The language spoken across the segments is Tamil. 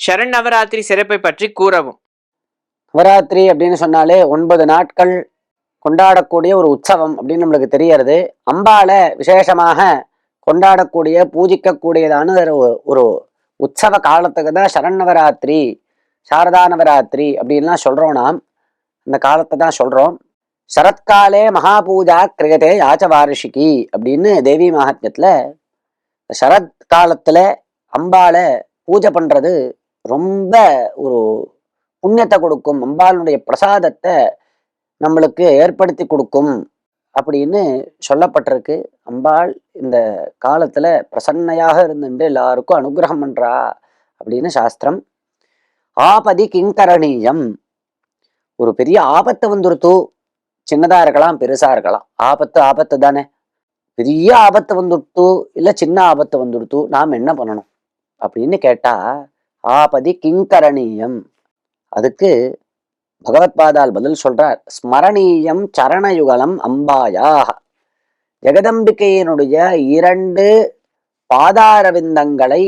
சரண் நவராத்திரி சிறப்பை பற்றி கூறவும். நவராத்திரி அப்படின்னு சொன்னாலே ஒன்பது நாட்கள் கொண்டாடக்கூடிய ஒரு உற்சவம் அப்படின்னு நம்மளுக்கு தெரியறது. அம்பால விசேஷமாக கொண்டாடக்கூடிய பூஜிக்கக்கூடியதான ஒரு உற்சவ காலத்துக்கு தான் சரண் நவராத்திரி சாரதா நவராத்திரி அப்படின்லாம் சொல்கிறோம் நாம். அந்த காலத்தை தான் சொல்கிறோம் சரத்காலே மகாபூஜா கிரியதே யாச்ச வாரிஷிகி அப்படின்னு தேவி மகாத்மியத்தில் சரத் காலத்தில் அம்பால பூஜை பண்ணுறது ரொம்ப ஒரு புண்ணியத்தை கொடுக்கும் அம்பாளுடைய பிரசாதத்தை நம்மளுக்கு ஏற்படுத்தி கொடுக்கும் அப்படின்னு சொல்லப்பட்டிருக்கு. அம்பாள் இந்த காலத்துல பிரசன்னையாக இருந்துட்டு எல்லாருக்கும் அனுகிரகம் பண்றா அப்படின்னு சாஸ்திரம். ஆபதி கிங்கரணீயம். ஒரு பெரிய ஆபத்து வந்துருத்து. சின்னதா இருக்கலாம் பெருசா இருக்கலாம். ஆபத்து ஆபத்து தானே. பெரிய ஆபத்து வந்துடுத்து இல்லை சின்ன ஆபத்து வந்துடுத்து நாம் என்ன பண்ணணும் அப்படின்னு கேட்டா ஆபதி கிங்கரணீயம். அதுக்கு பகவத்பாதால் பதில் சொல்றார். ஸ்மரணீயம் சரணயுகலம் அம்பாயாக. ஜெகதம்பிகையினுடைய இரண்டு பாதாரவிந்தங்களை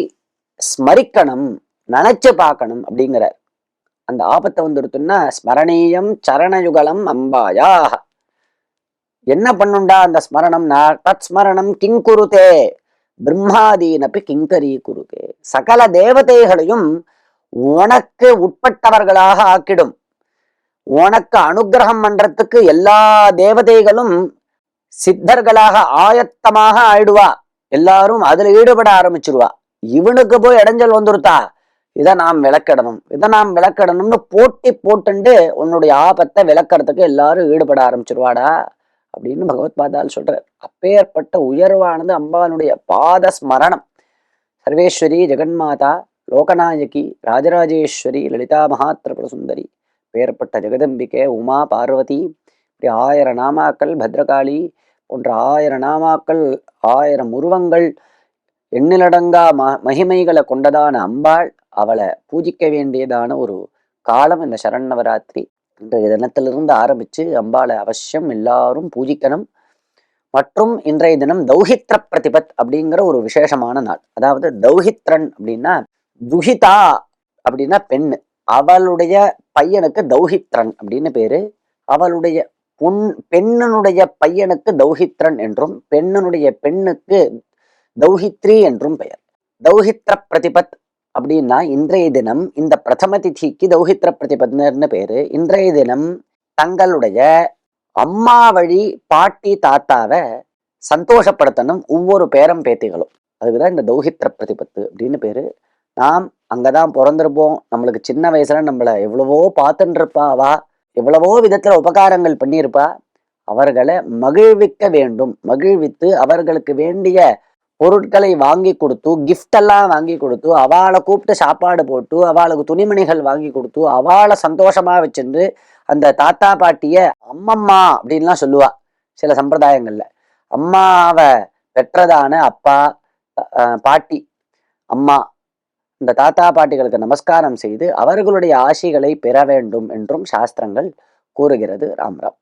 ஸ்மரிக்கணும் நினைச்சு பார்க்கணும் அப்படிங்கிறார். அந்த ஆபத்தை வந்துடுத்துன்னா ஸ்மரணீயம் சரணயுகலம் அம்பாயாக. என்ன பண்ணுண்டா அந்த ஸ்மரணம்னா தத் ஸ்மரணம் கிங் குருதே. பிரம்மாதீனப்பி கிங்கரி குருகே சகல தேவதைகளையும் உனக்கு உட்பட்டவர்களாக ஆக்கிடும். உனக்கு அனுகிரகம் பண்றதுக்கு எல்லா தேவதைகளும் சித்தர்களாக ஆயத்தமாக ஆயிடுவா. எல்லாரும் அதுல ஈடுபட ஆரம்பிச்சிருவா. இவனுக்கு போய் இடைஞ்சல் வந்துருத்தா. இதை நாம் விளக்கிடணும். இதை நாம் விளக்கிடணும்னு போட்டி போட்டுண்டு உன்னுடைய ஆபத்தை விளக்கறதுக்கு எல்லாரும் ஈடுபட ஆரம்பிச்சிருவாடா அப்படின்னு பகவத் பாதால் சொல்றார். அப்பேற்பட்ட உயர்வானது அம்பானுடைய பாத ஸ்மரணம் சர்வேஸ்வரி ஜெகன்மாதா லோகநாயகி ராஜராஜேஸ்வரி லலிதா மகாத்திரபுர சுந்தரி பேர்பட்ட ஜெகதம்பிகை உமா பார்வதி இப்படி ஆயிரம் நாமாக்கள் பத்ரகாளி போன்ற ஆயிரம் நாமாக்கள் ஆயிரம் உருவங்கள் எண்ணிலடங்கா ம மகிமைகளை கொண்டதான அம்பாள் அவளை பூஜிக்க வேண்டியதான ஒரு காலம் இந்த சரண் நவராத்திரி. இன்றைய தினத்திலிருந்து ஆரம்பிச்சு அம்பாளை அவசியம் எல்லாரும் பூஜிக்கணும். மற்றும் இன்றைய தினம் தௌஹித்ர பிரதிபத் அப்படிங்கிற ஒரு விசேஷமான நாள். அதாவது தௌஹித்ரன் அப்படின்னா துஹிதா அப்படின்னா பெண்ணு. அவளுடைய பையனுக்கு தௌஹித்ரன் அப்படின்னு பேரு. அவளுடைய பொன் பெண்ணனுடைய பையனுக்கு தௌஹித்ரன் என்றும் பெண்ணனுடைய பெண்ணுக்கு தௌஹித்ரி என்றும் பெயர். தௌஹித்ர பிரதிபத் அப்படின்னா இன்றைய தினம் இந்த பிரதம திதிக்கு தௌஹித்ர பிரதிபத்னர்னு பேரு. இன்றைய தினம் தங்களுடைய அம்மா வழி பாட்டி தாத்தாவை சந்தோஷப்படுத்தணும் ஒவ்வொரு பேரம் பேத்திகளும். அதுக்குதான் இந்த தௌஹித்ர பிரதிபத்து அப்படின்னு பேரு. நாம் அங்கதான் பிறந்திருப்போம். நம்மளுக்கு சின்ன வயசுல நம்மள எவ்வளவோ பார்த்துட்டுருப்பா அவா. எவ்வளவோ விதத்துல உபகாரங்கள் பண்ணியிருப்பா. அவர்களை மகிழ்விக்க வேண்டும். மகிழ்வித்து அவர்களுக்கு வேண்டிய பொருட்களை வாங்கி கொடுத்து கிஃப்ட் எல்லாம் வாங்கி கொடுத்து அவளை கூப்பிட்டு சாப்பாடு போட்டு அவளுக்கு துணிமணிகள் வாங்கி கொடுத்து அவளை சந்தோஷமா வச்சிருந்து அந்த தாத்தா பாட்டிய அம்மம்மா அப்படின்லாம் சொல்லுவா சில சம்பிரதாயங்கள்ல. அம்மாவை பெற்றதான அப்பா அஹ், பாட்டி அம்மா இந்த தாத்தா பாட்டிகளுக்கு நமஸ்காரம் செய்து அவர்களுடைய ஆசிகளை பெற வேண்டும் என்றும் சாஸ்திரங்கள் கூறுகிறது. ராம்ராம்